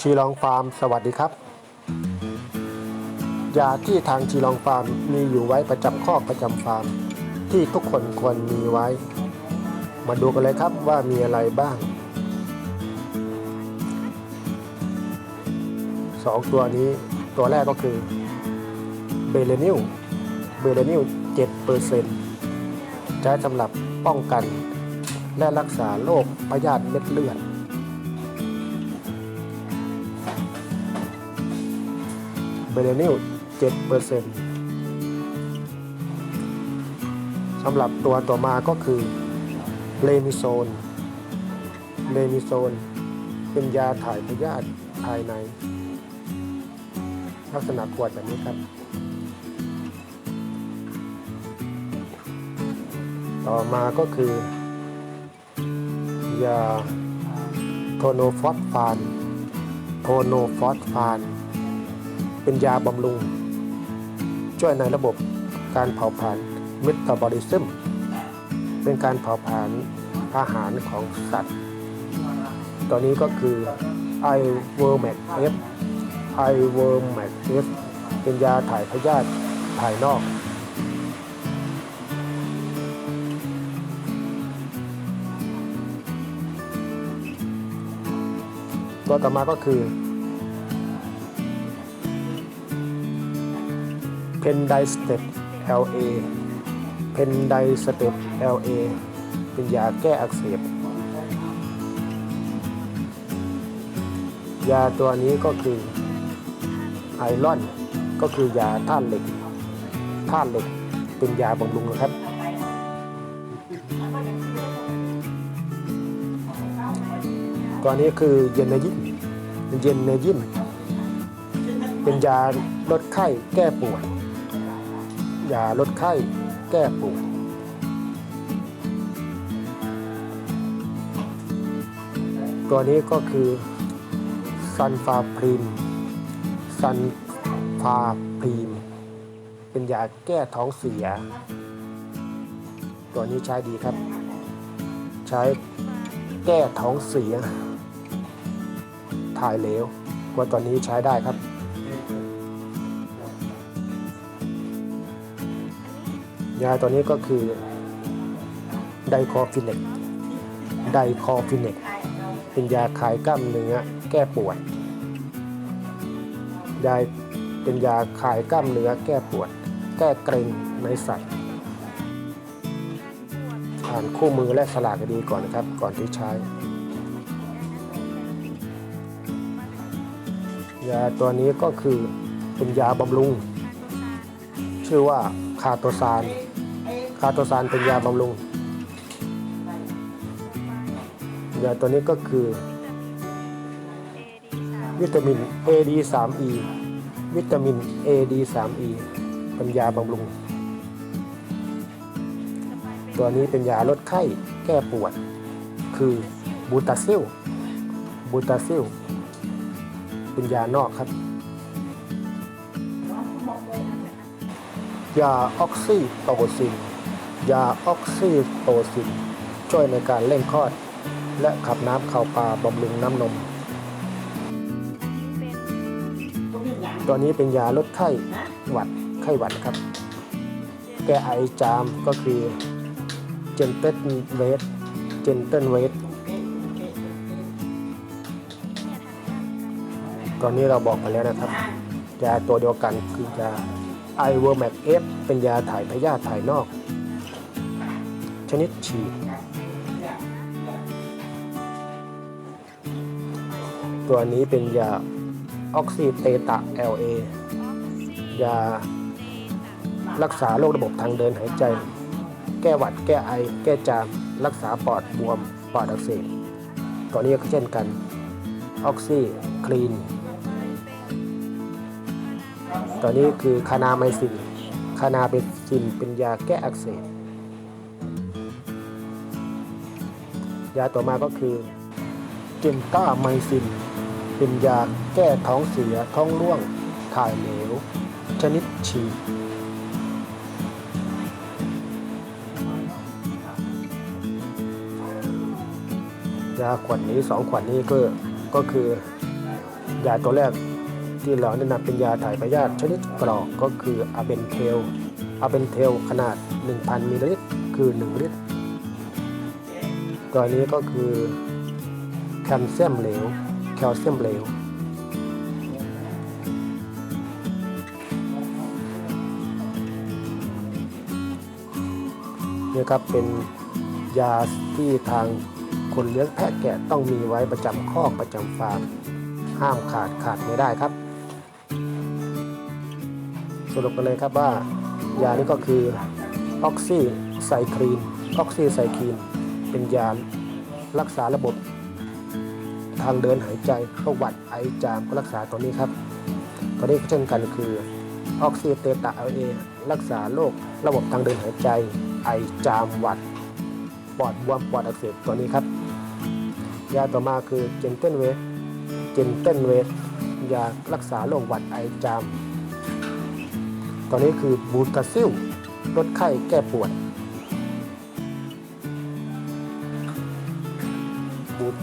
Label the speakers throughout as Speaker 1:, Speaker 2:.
Speaker 1: ชีลองฟาร์ม สวัสดีครับ ยาที่ทางชีลองฟาร์มมีอยู่ไว้ประจำคอประจำฟาร์ม ที่ทุกคนควรมีไว้ มาดูกันเลยครับว่ามีอะไรบ้างสองตัวนี้ตัวแรกก็คือเบเลนิลเบเลนิล7เปอร์เซ็นต์ใช้สำหรับป้องกัน และรักษาโรคพยาธิเม็ดเลือด เบเลนิล7เปอร์เซ็นต์สำหรับตัวต่อมาก็คือเลมิโซน เลมิโซน เป็นยาถ่ายพยาธิภายใน ลักษณะขวดแบบนี้ครับ ต่อมาก็คือยาโทโนฟอสฟาน โทโนฟอสฟาน เป็นยาบำรุง ช่วยในระบบการเผาผลาญเมตาบอลิซึมเป็นการเผาผลาญอาหารของสัตว์ ตัวนี้ก็คือไอเวอร์แมกเอฟไอเวอร์แมกเอฟเป็นยาถ่ายพยาธิภายนอกตัวต่อมาก็คือ เพนไดสเต็ป LA เพนไดสเต็ป LA เป็นยาแก้อักเสบ ยาตัวนี้ก็คือไอรอนก็คือยาธาตุเหล็กธาตุเหล็กเป็นยาบำรุงนะครับ ตัวนี้คือเยนเนยิมเยนเนยิมเป็นยาลดไข้แก้ปวด ยาลดไข้แก้ปวดตัวนี้ก็คือซันฟาพรีมซันฟาพรีม เป็นยาแก้ท้องเสีย ตัวนี้ใช้ดีครับ ใช้แก้ท้องเสีย ถ่ายเหลวว่าตอนนี้ใช้ได้ครับ ยาตัวนี้ก็คือไดคอฟินเนกไดคอฟินเนกเป็นยาคลายกล้ามเนื้อแก้ปวดยาเป็นยาคลายกล้ามเนื้อแก้ปวด แก้เกร็งในสัตว์อ่านคู่มือและสลากดีก่อนนะครับ ก่อนที่ใช้ ยาตัวนี้ก็คือเป็นยาบำรุง ชื่อว่าคาโตซาน คาโตซานเป็นยาบำรุงยาตัวนี้ก็คือ วิตามิน AD3E วิตามิน AD3E เป็นยาบำรุง ตัวนี้เป็นยาลดไข้แก้ปวด คือบูตาซิลบูตาซิลเป็นยานอกครับ ยาออกซิโตซิน ยาออกซิโตซิน ช่วยในการเร่งคลอด และขับน้ำเข้าปลาบำรุงน้ำนม ตัวนี้เป็นยาลดไข้หวัดไข้หวัดครับ แก้ไอจามก็คือเจนเตนเวทเจนเตนเวทตอนนี้เราบอกไปแล้วนะครับ ยาตัวเดียวกันคือยาไอเวอร์แมกเอฟเป็นยาถ่ายพยาธิภายนอก ชนิดฉีด ตัวนี้เป็นยาออกซิเตตะ LA ยารักษาโรคระบบทางเดินหายใจ แก้หวัด แก้ไอ แก้จาม รักษาปอดบวม ปอดอักเสบ ตัวนี้ก็เช่นกันออกซิคลีน ตัวนี้คือคานาไมซินคานาเบซินเป็นยาแก้อักเสบ ยาต่อมาก็คือเจนต้าไมซิน เป็นยาแก้ท้องเสียท้องร่วงถ่ายเหลว ชนิดฉีดยาขวดนี้สองขวดนี้ก็ก็คือยาตัวแรกที่เราแนะนำเป็นยาถ่ายพยาธิชนิดกรอกก็คืออะเบนเทลอะเบนเทลขนาด 1,000มิลลิลิตรคือ 1 ลิตร ตัวนี้ก็คือแคลเซียมเหลวแคลเซียมเหลวนี่ครับเป็นยาที่ทางคนเลี้ยงแพะแกะต้องมีไว้ประจำคอกประจำฟาร์มห้ามขาดขาดไม่ได้ครับ สรุปกันเลยครับว่ายานี้ก็คือออกซิไซคลีนออกซิไซคลีน เป็นยารักษาระบบ ทางเดินหายใจโรคหวัดไอจามก็รักษาตัวนี้ครับ ตัวนี้ก็เช่นกันคือออกซิเตตาเอเอรักษาโรคระบบทางเดินหายใจ ไอจามหวัด ปอดบวมปอดอักเสบตัวนี้ครับ ยาต่อมาคือเจนเทนเวสเจนเทนเวสยารักษาโรคหวัดไอจามตัวนี้คือบูตาซิลลดไข้แก้ปวด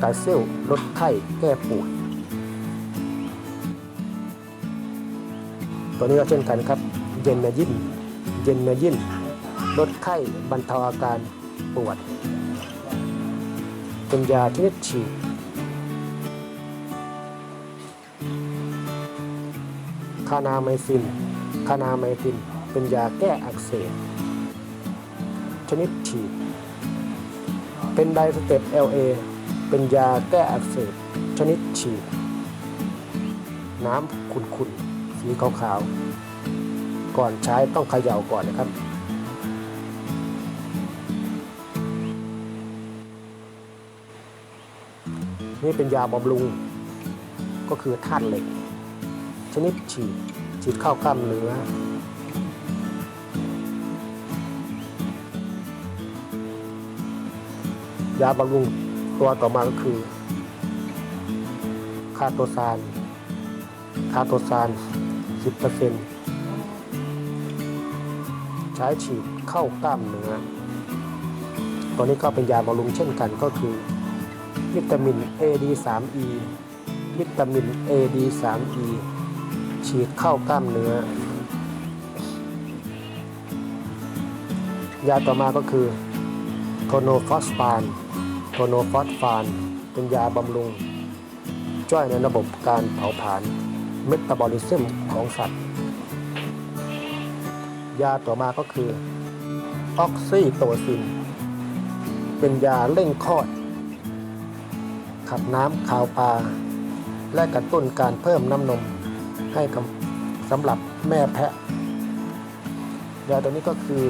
Speaker 1: ตาซิลลดไข้แก้ปวด ตัวนี้ก็เช่นกันครับ เยนนายินเยนนายินลดไข้บรรเทาอาการปวด เป็นยาชนิดฉีดคานาไมซินคานาไมซิน เป็นยาแก้อักเสบ ชนิดฉีด เป็นไดสเต็ป LA เป็นยาแก้อักเสบชนิดฉีด น้ำขุ่นๆสีขาวๆ ก่อนใช้ต้องเขย่าก่อนนะครับ นี่เป็นยาบำรุง ก็คือธาตุเหล็ก ชนิดฉีด ฉีดเข้ากล้ามเนื้อยาบำรุง ตัวต่อมาก็คือคาโตซานคาโตซาน10%ใช้ฉีดเข้ากล้ามเนื้อตัวนี้ก็เป็นยาบำรุงเช่นกันก็คือ วิตามิน AD3E วิตามิน AD3E ฉีดเข้ากล้ามเนื้อ ยาต่อมาก็คือโทโนฟอสฟาน โทโนฟอสฟาน เป็นยาบำรุง ช่วยในระบบการเผาผลาญเมตาบอลิซึมของสัตว์ ยาต่อมาก็คือออกซิโตซิน เป็นยาเร่งคลอด ขับน้ำขาวปลา และกระตุ้นการเพิ่มน้ำนมให้สำหรับแม่แพะ ยาตัวนี้ก็คือ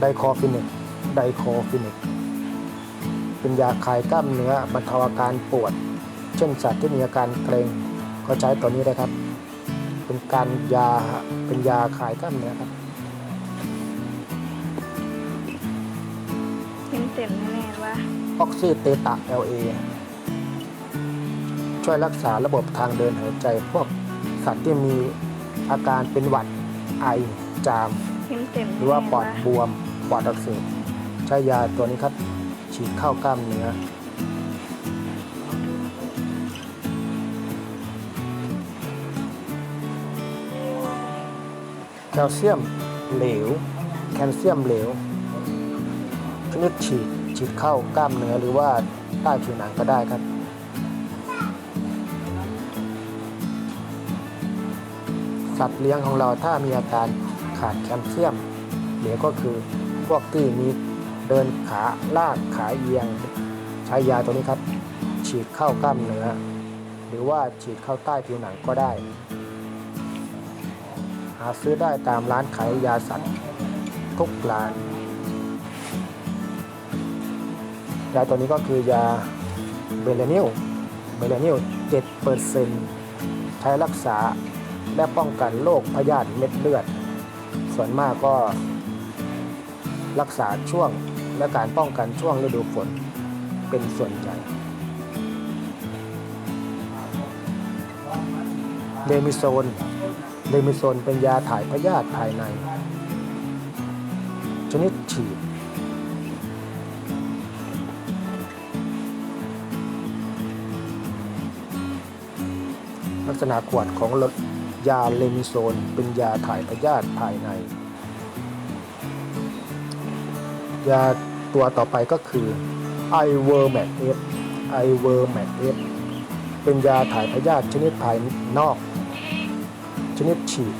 Speaker 1: ไดคอฟินิกไดคอฟินิก เป็นยาคลายกล้ามเนื้อบรรเทาอาการปวด เช่นสัตว์ที่มีอาการเกร็งก็ใช้ตัวนี้ได้ครับ เป็นการยาเป็นยาคลายกล้ามเนื้อครับ
Speaker 2: เต็มเต็มๆแน่ๆว่า
Speaker 1: ออกซิเตตา LA ช่วยรักษาระบบทางเดินหายใจ พวกสัตว์ที่มีอาการเป็นหวัดไอจาม
Speaker 2: เต็มเต็มๆ
Speaker 1: หรือว่าปอด
Speaker 2: แน่ๆ
Speaker 1: บวมปอดอักเสบใช้ยาตัวนี้ครับ ฉีดเข้ากล้ามเนื้อแคลเซียมเหลว แคลเซียมเหลวชนิดฉีดฉีดเข้ากล้ามเนื้อหรือว่าใต้ผิวหนังก็ได้ครับสัตว์เลี้ยงของเราถ้ามีอาการขาดแคลเซียมเหลวก็คือพวกที่มี เดินขาลากขาเอียง ใช้ยาตัวนี้ครับ ฉีดเข้ากล้ามเนื้อหรือว่าฉีดเข้าใต้ผิวหนังก็ได้ หาซื้อได้ตามร้านขายยาสัตว์ทุกร้าน ยาตัวนี้ก็คือยาเบลานิลเบลานิล7เปอร์เซ็นใช้รักษาและป้องกันโรคพยาธิเม็ดเลือด ส่วนมากก็รักษาช่วง และการป้องกันช่วงฤดูฝนเป็นส่วนใหญ่เดมิโซนเดมิโซนเป็นยาถ่ายพยาธิภายใน ชนิดฉีด ลักษณะขวดของยาเลมิโซนเป็นยาถ่ายพยาธิภายใน ยาตัวต่อไปก็คือไอเวอร์แมกเอฟไอเวอร์แมกเอฟเป็นยาถ่ายพยาธิชนิดภายนอก ชนิดฉีด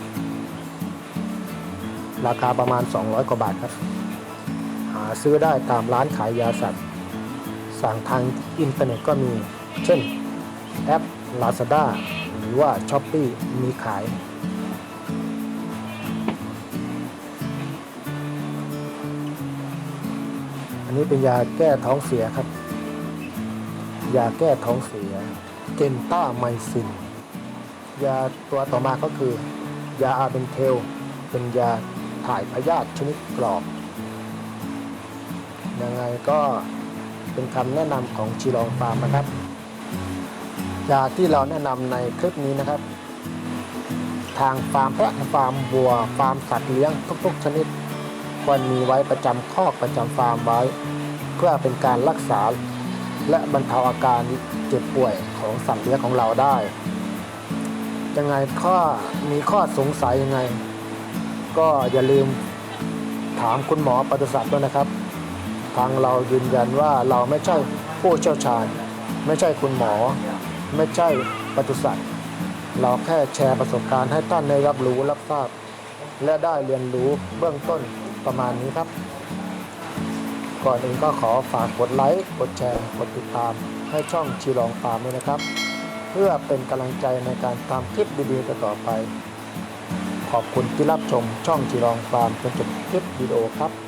Speaker 1: ราคาประมาณ 200 กว่าบาทครับ หาซื้อได้ตามร้านขายยาสัตว์ สั่งทางอินเทอร์เน็ตก็มี เช่น แอป Lazada หรือว่า s h อ p e e มีขาย นี้เป็นยาแก้ท้องเสียครับ ยาแก้ท้องเสีย เกนต้าไมซิน ยาตัวต่อมาก็คือ ยาอาเบนเทล เป็นยาถ่ายพยาธิชนิดกรอบ ยังไงก็เป็นคำแนะนำของชีลองฟาร์มนะครับ ยาที่เราแนะนำในคลิปนี้นะครับ ทางฟาร์มแพะฟาร์มวัว ฟาร์มสัตว์เลี้ยงทุกๆชนิด ควรมีไว้ประจำคอกประจำฟาร์มไว้ เพื่อเป็นการรักษา และบรรเทาอาการเจ็บป่วยของสัตว์เลี้ยงของเราได้ ยังไงข้อมีข้อสงสัยยังไง ก็อย่าลืมถามคุณหมอปศุสัตว์ด้วยนะครับ ทางเรายืนยันว่าเราไม่ใช่ผู้เชี่ยวชาญ ไม่ใช่คุณหมอ ไม่ใช่ปศุสัตว์เราแค่แชร์ประสบการณ์ให้ท่านได้รับรู้รับทราบ และได้เรียนรู้เบื้องต้น ประมาณนี้ครับ ก่อนอื่นก็ขอฝากกดไลค์กดแชร์กดติดตาม ให้ช่องชีลองฟาร์มด้วยนะครับ เพื่อเป็นกำลังใจในการทำคลิปดีๆต่อไป ขอบคุณที่รับชมช่องชีลองฟาร์มจนจบคลิปวิดีโอครับ